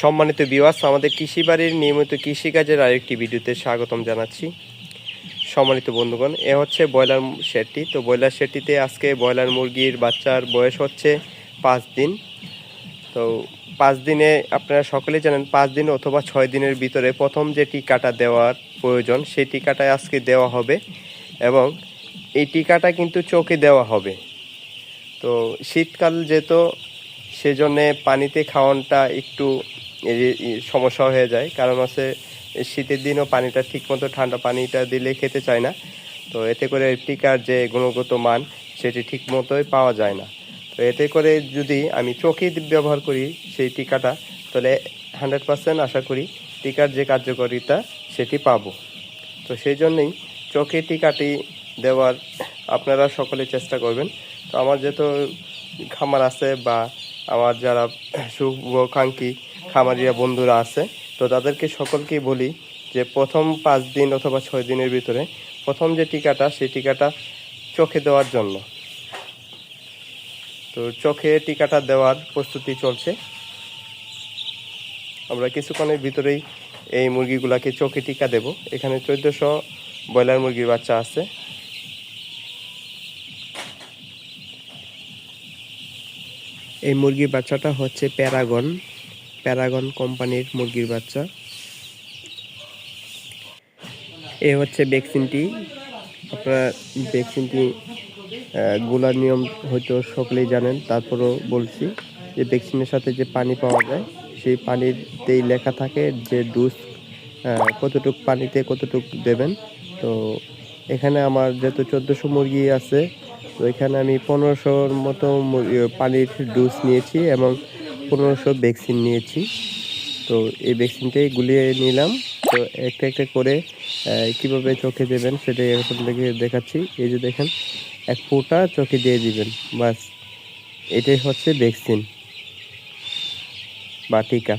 সম্মানিত বিওয়াস আমাদের কৃষি বাড়ির নিয়মিত কৃষিকাজের আরেকটি ভিডিওতে স্বাগতম জানাচ্ছি। সম্মানিত বন্ধুগণ, এ হচ্ছে ব্রয়লার শেডটি। তো ব্রয়লার শেডটিতে আজকে ব্রয়লার মুরগির বাচ্চার বয়স হচ্ছে পাঁচ দিন। তো পাঁচ দিনে আপনারা সকলেই জানেন, পাঁচ দিন অথবা ছয় দিনের ভিতরে প্রথম যে টিকাটা দেওয়ার প্রয়োজন, সেই টিকাটা আজকে দেওয়া হবে এবং এই টিকাটা কিন্তু চোখে দেওয়া হবে। তো শীতকাল যেহেতু, সেজন্যে পানিতে খাওয়ানটা একটু সমস্যা হয়ে যায়। কারণ হচ্ছে শীতের দিনও পানিটা ঠিকমতো ঠান্ডা পানিটা দিলে খেতে চায় না। তো এতে করে টিকার যে গুণগত মান, সেটি ঠিক মতোই পাওয়া যায় না। তো এতে করে যদি আমি চোখে ব্যবহার করি সেই টিকাটা, তাহলে হান্ড্রেড পার্সেন্ট আশা করি টিকার যে কার্যকারিতা, সেটি পাবো। তো সেই জন্যেই চোখে টিকাটি দেওয়ার আপনারা সকলে চেষ্টা করবেন। তো আমার যেহেতু খামার আছে বা আমার যারা শুভাকাঙ্ক্ষী খামারিয়া বন্ধুরা আছে। তো তাদেরকে সকলকেই বলি যে প্রথম পাঁচ দিন অথবা ছয় দিনের ভিতরে প্রথম যে টিকাটা, সেই টিকাটা চোখে দেওয়ার জন্য। তো চোখে টিকাটা দেওয়ার প্রস্তুতি চলছে। আমরা কিছুক্ষণের ভিতরেই এই মুরগিগুলাকে চোখে টিকা দেব। এখানে চোদ্দোশো ব্রয়লার মুরগির বাচ্চা আছে। এই মুরগির বাচ্চাটা হচ্ছে প্যারাগন। প্যারাগন কোম্পানির মুরগির বাচ্চা। এ হচ্ছে ভ্যাকসিনটি। আপনারা ভ্যাকসিনটি গোলার নিয়ম হয়তো সকলেই জানেন, তারপরও বলছি যে ভ্যাকসিনের সাথে যে পানি পাওয়া যায়, সেই পানিতেই লেখা থাকে যে ডোজ কতটুক পানিতে কতটুক দেবেন। তো এখানে আমার যেহেতু চোদ্দোশো মুরগি আছে, তো এখানে আমি পনেরোশোর মতো পানির ডোজ নিয়েছি এবং পনেরোশো ভ্যাকসিন নিয়েছি। তো এই ভ্যাকসিনটাই গুলিয়ে নিলাম। তো একটা একটা করে কীভাবে চোখে দেবেন সেটাই এখন থেকে দেখাচ্ছি। এই যে দেখেন, এক ফোঁটা চোখে দিয়ে দিবেন। বাস, এটাই হচ্ছে ভ্যাকসিন বা টিকা